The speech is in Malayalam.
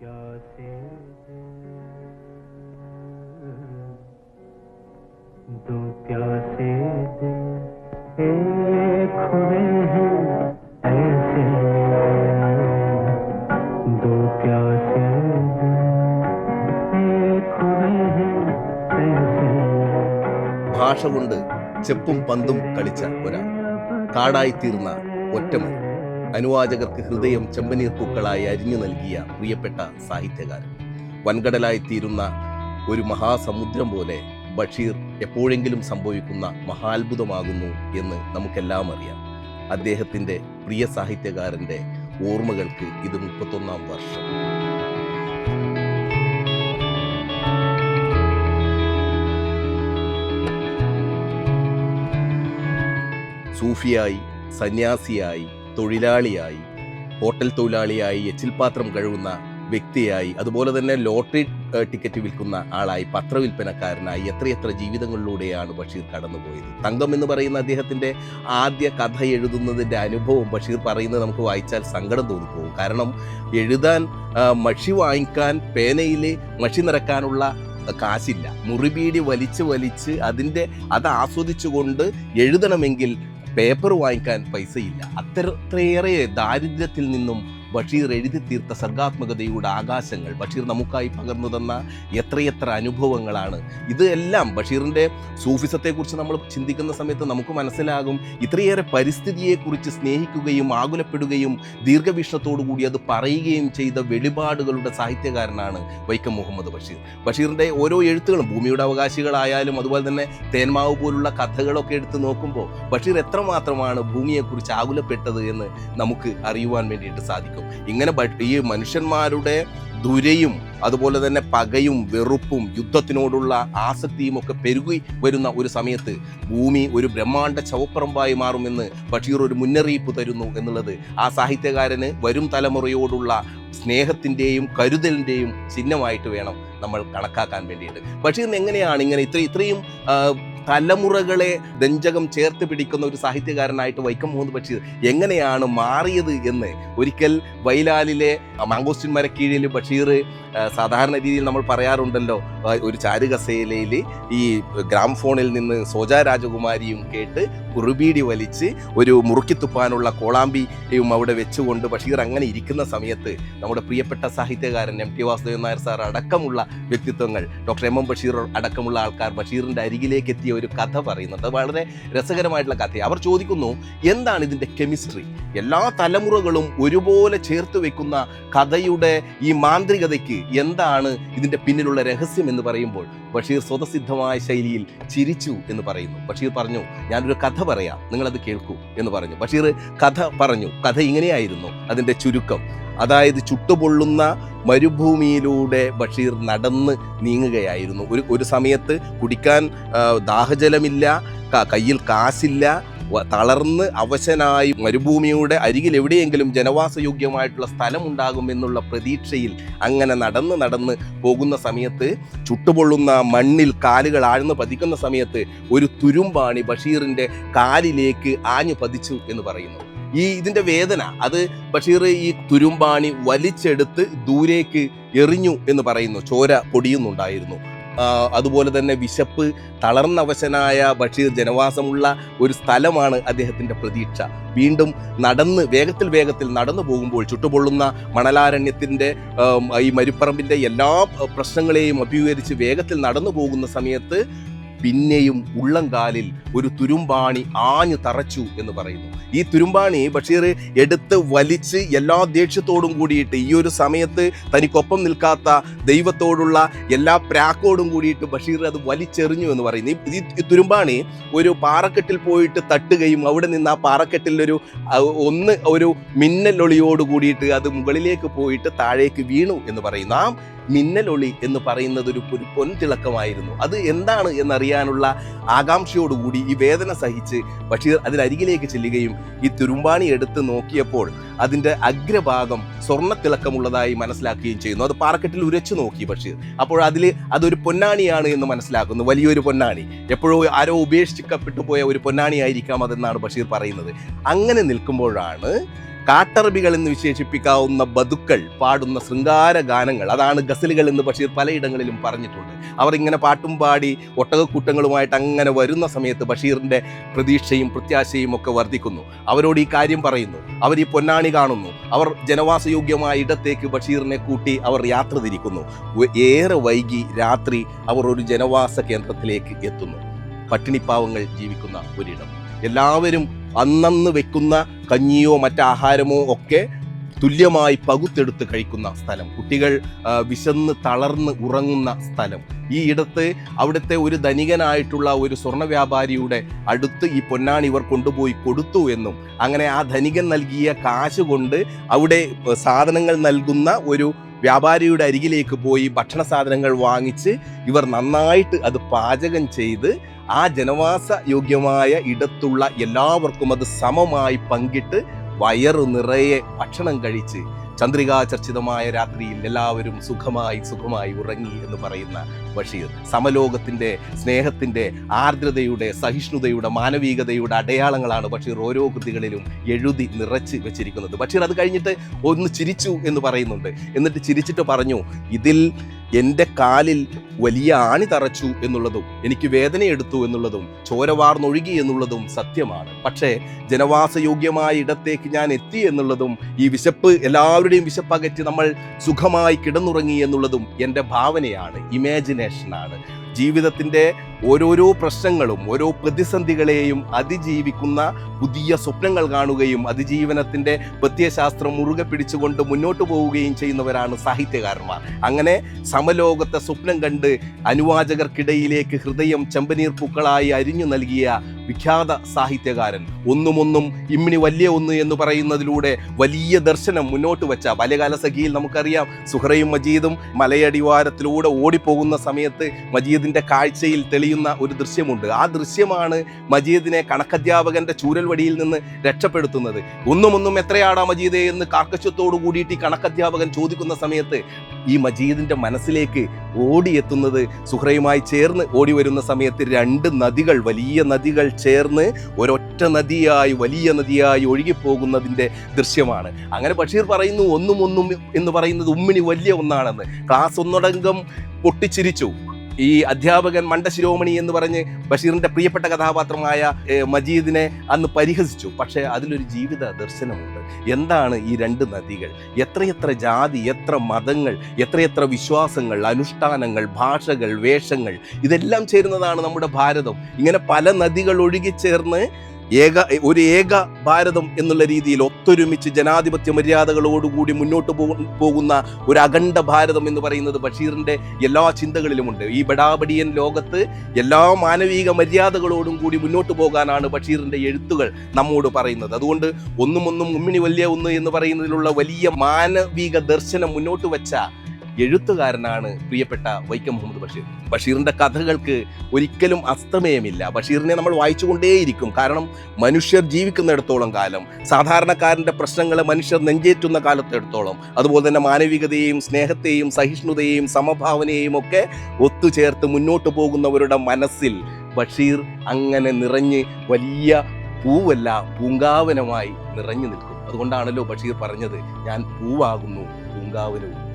प्यासे दिल दो प्यासे दिल एक हुए हैं ऐसे दो प्यासे दिल एक हुए हैं ऐसे ഭാഷ കൊണ്ട് ചെപ്പും പന്തും കളിച്ച ഒരാൾ കാടായിത്തീർന്ന ഒറ്റമൻ അനുവാചകർക്ക് ഹൃദയം ചെമ്പനീർ പൂക്കളായി അരിഞ്ഞു നൽകിയ പ്രിയപ്പെട്ട സാഹിത്യകാരൻ. വൻകടലായി തീരുന്ന ഒരു മഹാസമുദ്രം പോലെ ബഷീർ എപ്പോഴെങ്കിലും സംഭവിക്കുന്ന മഹാത്ഭുതമാകുന്നു എന്ന് നമുക്കെല്ലാം അറിയാം. അദ്ദേഹത്തിന്റെ പ്രിയ സാഹിത്യകാരന്റെ ഓർമ്മകൾക്ക് ഇത് മുപ്പത്തൊന്നാം വർഷം. സൂഫിയായി സന്യാസിയായി തൊഴിലാളിയായി ഹോട്ടൽ തൊഴിലാളിയായി എച്ചിൽ പാത്രം കഴുകുന്ന വ്യക്തിയായി അതുപോലെ തന്നെ ലോട്ടറി ടിക്കറ്റ് വിൽക്കുന്ന ആളായി പത്രവിൽപ്പനക്കാരനായി എത്രയെത്ര ജീവിതങ്ങളിലൂടെയാണ് ബഷീർ കടന്നുപോയത്. തങ്കം എന്ന് പറയുന്ന അദ്ദേഹത്തിന്റെ ആദ്യ കഥ എഴുതുന്നതിന്റെ അനുഭവം ബഷീർ പറയുന്നത് നമുക്ക് വായിച്ചാൽ സങ്കടം തോന്നിപ്പോകും. കാരണം എഴുതാൻ മഷി വാങ്ങിക്കാൻ പേനയിൽ മഷി നിറക്കാനുള്ള കാശില്ല. മുറിബീടി വലിച്ച് വലിച്ച് അതിന്റെ അത് ആസ്വദിച്ചുകൊണ്ട് എഴുതണമെങ്കിൽ പേപ്പർ വാങ്ങിക്കാൻ പൈസയില്ല. അത്രയേറെ ദാരിദ്ര്യത്തിൽ നിന്നും ബഷീർ എഴുതി തീർത്ത സർഗാത്മകതയുടെ ആകാശങ്ങൾ. ബഷീർ നമുക്കായി പകർന്നു തന്ന എത്രയെത്ര അനുഭവങ്ങളാണ്. ഇത് എല്ലാം ബഷീറിന്റെ സൂഫിസത്തെക്കുറിച്ച് നമ്മൾ ചിന്തിക്കുന്ന സമയത്ത് നമുക്ക് മനസ്സിലാകും. ഇത്രയേറെ പരിസ്ഥിതിയെക്കുറിച്ച് സ്നേഹിക്കുകയും ആകുലപ്പെടുകയും ദീർഘവീക്ഷണത്തോടു കൂടി അത് പറയുകയും ചെയ്ത വെളിപാടുകളുടെ സാഹിത്യകാരനാണ് വൈക്കം മുഹമ്മദ് ബഷീർ. ബഷീറിന്റെ ഓരോ എഴുത്തുകളും ഭൂമിയുടെ അവകാശികളായാലും അതുപോലെ തന്നെ തേന്മാവ് പോലുള്ള കഥകളൊക്കെ എടുത്ത് നോക്കുമ്പോൾ ബഷീർ എത്രമാത്രമാണ് ഭൂമിയെക്കുറിച്ച് ആകുലപ്പെട്ടത് എന്ന് നമുക്ക് അറിയുവാൻ വേണ്ടിയിട്ട് സാധിക്കും. ഇങ്ങനെ ഈ മനുഷ്യന്മാരുടെ ദുരയും അതുപോലെ തന്നെ പകയും വെറുപ്പും യുദ്ധത്തിനോടുള്ള ആസക്തിയും ഒക്കെ പെരുകി വരുന്ന ഒരു സമയത്ത് ഭൂമി ഒരു ബ്രഹ്മാണ്ട ചവപ്പറമ്പായി മാറുമെന്ന് ബഷീർ ഒരു മുന്നറിയിപ്പ് തരുന്നു എന്നുള്ളത് ആ സാഹിത്യകാരന് വരും തലമുറയോടുള്ള സ്നേഹത്തിന്റെയും കരുതലിന്റെയും ചിഹ്നമായിട്ട് വേണം നമ്മൾ കണക്കാക്കാൻ വേണ്ടിയിട്ട്. ബഷീറിന് എങ്ങനെയാണ് ഇങ്ങനെ ഇത്ര ഇത്രയും തലമുറകളെ ദഞ്ചകം ചേർത്ത് പിടിക്കുന്ന ഒരു സാഹിത്യകാരനായിട്ട് വൈക്കം മുഹമ്മദ് ബഷീർ? എങ്ങനെയാണ് മാറിയത് എന്ന്? ഒരിക്കൽ വൈലാലിലെ മാങ്കോസ്റ്റിൻ മരക്കീഴിൽ ബഷീർ സാധാരണ രീതിയിൽ നമ്മൾ പറയാറുണ്ടല്ലോ ഒരു ചാരുകസേലയിൽ ഈ ഗ്രാംഫോണിൽ നിന്ന് സോജ രാജകുമാരിയും കേട്ട് കുറുബീടി വലിച്ച് ഒരു മുറുക്കിത്തുപ്പാനുള്ള കോളാമ്പിയും അവിടെ വെച്ചുകൊണ്ട് ബഷീർ അങ്ങനെ ഇരിക്കുന്ന സമയത്ത് നമ്മുടെ പ്രിയപ്പെട്ട സാഹിത്യകാരൻ M T Vasudevan Nair sir അടക്കമുള്ള വ്യക്തിത്വങ്ങൾ ഡോക്ടർ എം എം ബഷീർ അടക്കമുള്ള ആൾക്കാർ ബഷീറിന്റെ അരികിലേക്ക് എത്തിയ ഒരു കഥ പറയുന്നുണ്ട് അത് വളരെ രസകരമായിട്ടുള്ള കഥയാണ്. അവർ ചോദിക്കുന്നു എന്താണ് ഇതിന്റെ കെമിസ്ട്രി? എല്ലാ തലമുറകളും ഒരുപോലെ ചേർത്ത് വെക്കുന്ന കഥയുടെ ഈ മാന്ത്രികതയ്ക്ക് എന്താണ് ഇതിന്റെ പിന്നിലുള്ള രഹസ്യം എന്ന് പറയുമ്പോൾ ബഷീർ സ്വതസിദ്ധമായ ശൈലിയിൽ ചിരിച്ചു എന്ന് പറയുന്നു. ബഷീർ പറഞ്ഞു ഞാനൊരു കഥ പറയാം. നിങ്ങളത് കേൾക്കൂ എന്ന് പറഞ്ഞു. ബഷീർ കഥ പറഞ്ഞു. കഥ ഇങ്ങനെയായിരുന്നു. അതിന്റെ ചുരുക്കം അതായത് ചുട്ടുപൊള്ളുന്ന മരുഭൂമിയിലൂടെ ബഷീർ നടന്ന് നീങ്ങുകയായിരുന്നു. ഒരു ഒരു സമയത്ത് കുടിക്കാൻ ദാഹജലമില്ല കയ്യിൽ കാശില്ല തളർന്ന് അവശനായി മരുഭൂമിയുടെ അരികിൽ എവിടെയെങ്കിലും ജനവാസയോഗ്യമായിട്ടുള്ള സ്ഥലമുണ്ടാകുമെന്നുള്ള പ്രതീക്ഷയിൽ അങ്ങനെ നടന്ന് നടന്ന് പോകുന്ന സമയത്ത് ചുട്ടുപൊള്ളുന്ന മണ്ണിൽ കാലുകൾ ആഴ്ന്ന് പതിക്കുന്ന സമയത്ത് ഒരു തുരുമ്പാണി ബഷീറിന്റെ കാലിലേക്ക് ആഞ്ഞു പതിച്ചു എന്ന് പറയുന്നു. ഈ ഇതിന്റെ വേദന അത് ബഷീർ ഈ തുരുമ്പാണി വലിച്ചെടുത്ത് ദൂരേക്ക് എറിഞ്ഞു എന്ന് പറയുന്നു. ചോര പൊടിയുന്നുണ്ടായിരുന്നു. അതുപോലെ തന്നെ വിശപ്പ് തളർന്നവശനായ ബഷീർ ജനവാസമുള്ള ഒരു സ്ഥലമാണ് അദ്ദേഹത്തിന്റെ പ്രതീക്ഷ. വീണ്ടും നടന്ന് വേഗത്തിൽ വേഗത്തിൽ നടന്നു പോകുമ്പോൾ ചുട്ടുപൊള്ളുന്ന മണലാരണ്യത്തിന്റെ ഈ മരുപ്പറമ്പിന്റെ എല്ലാ പ്രശ്നങ്ങളെയും അഭിമുഖീകരിച്ച് വേഗത്തിൽ നടന്നു പോകുന്ന സമയത്ത് പിന്നെയും ഉള്ളംകാലിൽ ഒരു തുരുമ്പാണി ആഞ്ഞു തറച്ചു എന്ന് പറയുന്നു. ഈ തുരുമ്പാണി ബഷീർ എടുത്ത് വലിച്ച് എല്ലാ ദേഷ്യത്തോടും കൂടിയിട്ട് ഈ ഒരു സമയത്ത് തനിക്കൊപ്പം നിൽക്കാത്ത ദൈവത്തോടുള്ള എല്ലാ പ്രാക്കോടും കൂടിയിട്ട് ബഷീർ അത് വലിച്ചെറിഞ്ഞു എന്ന് പറയുന്നു. ഈ- തുരുമ്പാണി ഒരു പാറക്കെട്ടിൽ പോയിട്ട് തട്ടുകയും അവിടെ നിന്ന് ആ പാറക്കെട്ടിലൊരു ഒന്ന് ഒരു മിന്നലൊളിയോട് കൂടിയിട്ട് അത് മുകളിലേക്ക് പോയിട്ട് താഴേക്ക് വീണു എന്ന് പറയുന്നു. ആ മിന്നലൊളി എന്ന് പറയുന്നത് ഒരു പൊൻതിളക്കമായിരുന്നു. അത് എന്താണ് എന്നറിയാനുള്ള ആകാംക്ഷയോടുകൂടി ഈ വേദന സഹിച്ച് ബഷീർ അതിനരികിലേക്ക് ചെല്ലുകയും ഈ തുരുമ്പാണി എടുത്ത് നോക്കിയപ്പോൾ അതിന്റെ അഗ്രഭാഗം സ്വർണത്തിളക്കമുള്ളതായി മനസ്സിലാക്കുകയും ചെയ്യുന്നു. അത് പാറക്കെട്ടിൽ ഉരച്ചു നോക്കി ബഷീർ. അപ്പോൾ അതിൽ അതൊരു പൊന്നാണിയാണ് എന്ന് മനസ്സിലാക്കുന്നു. വലിയൊരു പൊന്നാണി. എപ്പോഴോ ആരോ ഉപേക്ഷിക്കപ്പെട്ടു പോയ ഒരു പൊന്നാണി ആയിരിക്കാം അതെന്നാണ് ബഷീർ പറയുന്നത്. അങ്ങനെ നിൽക്കുമ്പോഴാണ് കാട്ടറബികൾ എന്ന് വിശേഷിപ്പിക്കാവുന്ന ബതുക്കൾ പാടുന്ന ശൃംഗാര ഗാനങ്ങൾ. അതാണ് ഗസലുകൾ എന്ന് ബഷീർ പലയിടങ്ങളിലും പറഞ്ഞിട്ടുണ്ട്. അവർ ഇങ്ങനെ പാട്ടും പാടി ഒട്ടകക്കൂട്ടങ്ങളുമായിട്ട് അങ്ങനെ വരുന്ന സമയത്ത് ബഷീറിന്റെ പ്രതീക്ഷയും പ്രത്യാശയും ഒക്കെ വർദ്ധിക്കുന്നു. അവരോട് ഈ കാര്യം പറയുന്നു. അവർ ഈ പൊന്നാണി കാണുന്നു. അവർ ജനവാസയോഗ്യമായ ഇടത്തേക്ക് ബഷീറിനെ കൂട്ടി അവർ യാത്ര തിരിക്കുന്നു. ഏറെ വൈകി രാത്രി അവർ ഒരു ജനവാസ കേന്ദ്രത്തിലേക്ക് എത്തുന്നു. പട്ടിണിപ്പാവങ്ങൾ ജീവിക്കുന്ന ഒരിടം. എല്ലാവരും അന്നന്ന് വെക്കുന്ന കഞ്ഞിയോ മറ്റാഹാരമോ ഒക്കെ തുല്യമായി പകുത്തെടുത്ത് കഴിക്കുന്ന സ്ഥലം. കുട്ടികൾ വിശന്ന് തളർന്ന് ഉറങ്ങുന്ന സ്ഥലം. ഈ ഇടത്ത് അവിടുത്തെ ഒരു ധനികനായിട്ടുള്ള ഒരു സ്വർണ വ്യാപാരിയുടെ അടുത്ത് ഈ പൊന്നാണി ഇവർ കൊണ്ടുപോയി കൊടുത്തു എന്നും അങ്ങനെ ആ ധനികൻ നൽകിയ കാശ് കൊണ്ട് അവിടെ സാധനങ്ങൾ നൽകുന്ന ഒരു വ്യാപാരിയുടെ അരികിലേക്ക് പോയി ഭക്ഷണ സാധനങ്ങൾ വാങ്ങിച്ച് ഇവർ നന്നായിട്ട് അത് പാചകം ചെയ്ത് ആ ജനവാസ യോഗ്യമായ ഇടത്തുള്ള എല്ലാവർക്കും അത് സമമായി പങ്കിട്ട് വയറു നിറയെ ഭക്ഷണം കഴിച്ച് ചന്ദ്രികാചർച്ചിതമായ രാത്രിയിൽ എല്ലാവരും സുഖമായി സുഖമായി ഉറങ്ങി എന്ന് പറയുന്ന ബഷീർ. സമലോകത്തിന്റെ സ്നേഹത്തിന്റെ ആർദ്രതയുടെ സഹിഷ്ണുതയുടെ മാനവികതയുടെ അടയാളങ്ങളാണ് ബഷീർ ഓരോ കൃതികളിലും എഴുതി നിറച്ച് വെച്ചിരിക്കുന്നത്. ബഷീർ അത് കഴിഞ്ഞിട്ട് ഒന്ന് ചിരിച്ചു എന്ന് പറയുന്നുണ്ട്. എന്നിട്ട് ചിരിച്ചിട്ട് പറഞ്ഞു ഇതിൽ എന്റെ കാലിൽ വലിയ ആണി തറച്ചു എന്നുള്ളതും എനിക്ക് വേദനയെടുത്തു എന്നുള്ളതും ചോരവാർന്നൊഴുകി എന്നുള്ളതും സത്യമാണ്. പക്ഷേ ജനവാസയോഗ്യമായ ഇടത്തേക്ക് ഞാൻ എത്തി എന്നുള്ളതും ഈ വിശപ്പ് എല്ലാവരുടെയും വിശപ്പകറ്റി നമ്മൾ സുഖമായി കിടന്നുറങ്ങി എന്നുള്ളതും എന്റെ ഭാവനയാണ് ഇമാജിനേഷനാണ് ജീവിതത്തിന്റെ ഓരോരോ പ്രശ്നങ്ങളും ഓരോ പ്രതിസന്ധികളെയും അതിജീവിക്കുന്ന പുതിയ സ്വപ്നങ്ങൾ കാണുകയും അതിജീവനത്തിന്റെ പ്രത്യയശാസ്ത്രം മുറുകെ പിടിച്ചുകൊണ്ട് മുന്നോട്ട് പോവുകയും ചെയ്യുന്നവരാണ് സാഹിത്യകാരന്മാർ. അങ്ങനെ സമലോകത്തെ സ്വപ്നം കണ്ട് അനുവാചകർക്കിടയിലേക്ക് ഹൃദയം ചെമ്പനീർ പൂക്കളായി അരിഞ്ഞു നൽകിയ വിഖ്യാത സാഹിത്യകാരൻ. ഒന്നുമൊന്നും ഇമ്മിണി വലിയ ഒന്ന് എന്ന് പറയുന്നതിലൂടെ വലിയ ദർശനം മുന്നോട്ട് വെച്ച ബാല്യകാല സഖിയിൽ നമുക്കറിയാം. സുഹറയും മജീദും മലയടിവാരത്തിലൂടെ ഓടിപ്പോകുന്ന സമയത്ത് മജീദിന്റെ കാഴ്ചയിൽ തെളിയുന്ന ഒരു ദൃശ്യമുണ്ട്. ആ ദൃശ്യമാണ് മജീദിനെ കണക്കധ്യാപകന്റെ ചൂരൽവടിയിൽ നിന്ന് രക്ഷപ്പെടുത്തുന്നത്. ഒന്നുമൊന്നും എത്രയാടാ മജീദേ എന്ന് കാർക്കശ്യത്തോടു കൂടിയിട്ട് ഈ കണക്കധ്യാപകൻ ചോദിക്കുന്ന സമയത്ത് ഈ മജീദിന്റെ മനസ്സിലേക്ക് ഓടിയെത്തുന്നത് സുഹ്രയുമായി ചേർന്ന് ഓടി വരുന്ന സമയത്ത് രണ്ട് നദികൾ വലിയ നദികൾ ചേർന്ന് ഒരൊറ്റ നദിയായി വലിയ നദിയായി ഒഴുകിപ്പോകുന്നതിന്റെ ദൃശ്യമാണ്. അങ്ങനെ ബഷീർ പറയുന്നു ഒന്നും ഒന്നും എന്ന് പറയുന്നത് ഉമ്മിണി വലിയ ഒന്നാണെന്ന്. ക്ലാസ് ഒന്നടങ്കം പൊട്ടിച്ചിരിച്ചു. ഈ അധ്യാപകൻ മണ്ടശിരോമണി എന്ന് പറഞ്ഞ് ബഷീറിന്റെ പ്രിയപ്പെട്ട കഥാപാത്രമായ മജീദിനെ അന്ന് പരിഹസിച്ചു. പക്ഷേ അതിലൊരു ജീവിത ദർശനമുണ്ട്. എന്താണ് ഈ രണ്ട് നദികൾ? എത്രയെത്ര ജാതി എത്ര മതങ്ങൾ എത്രയെത്ര വിശ്വാസങ്ങൾ അനുഷ്ഠാനങ്ങൾ ഭാഷകൾ വേഷങ്ങൾ ഇതെല്ലാം ചേരുന്നതാണ് നമ്മുടെ ഭാരതം. ഇങ്ങനെ പല നദികൾ ഒഴുകിച്ചേർന്ന് ഏക ഒരു ഏക ഭാരതം എന്നുള്ള രീതിയിൽ ഒത്തൊരുമിച്ച് ജനാധിപത്യ മര്യാദകളോടുകൂടി മുന്നോട്ട് പോകുന്ന ഒരു അഖണ്ഡ ഭാരതം എന്ന് പറയുന്നത് ബഷീറിന്റെ എല്ലാ ചിന്തകളിലുമുണ്ട്. ഈ ബടാബടിയൻ ലോകത്ത് എല്ലാ മാനവിക മര്യാദകളോടും കൂടി മുന്നോട്ട് പോകാനാണ് ബഷീറിന്റെ എഴുത്തുകൾ നമ്മോട് പറയുന്നത്. അതുകൊണ്ട് ഒന്നും ഒന്നും ഉമ്മിണി വലിയ ഒന്ന് എന്ന് പറയുന്നതിലുള്ള വലിയ മാനവിക ദർശനം മുന്നോട്ട് വെച്ച എഴുത്തുകാരനാണ് പ്രിയപ്പെട്ട വൈക്കം മുഹമ്മദ് ബഷീർ. ബഷീറിന്റെ കഥകൾക്ക് ഒരിക്കലും അസ്തമയമില്ല. ബഷീറിനെ നമ്മൾ വായിച്ചുകൊണ്ടേയിരിക്കും. കാരണം മനുഷ്യർ ജീവിക്കുന്നിടത്തോളം കാലം സാധാരണക്കാരന്റെ പ്രശ്നങ്ങളെ മനുഷ്യർ നെഞ്ചേറ്റുന്ന കാലത്തെടുത്തോളം അതുപോലെ തന്നെ മാനവികതയെയും സ്നേഹത്തെയും സഹിഷ്ണുതയെയും സമഭാവനയെയും ഒക്കെ ഒത്തുചേർത്ത് മുന്നോട്ട് പോകുന്നവരുടെ മനസ്സിൽ ബഷീർ അങ്ങനെ നിറഞ്ഞ് വലിയ പൂവല്ല പൂങ്കാവനമായി നിറഞ്ഞു നിൽക്കും. അതുകൊണ്ടാണല്ലോ ബഷീർ പറഞ്ഞത് ഞാൻ പൂവാകുന്നു പൂങ്കാവനവും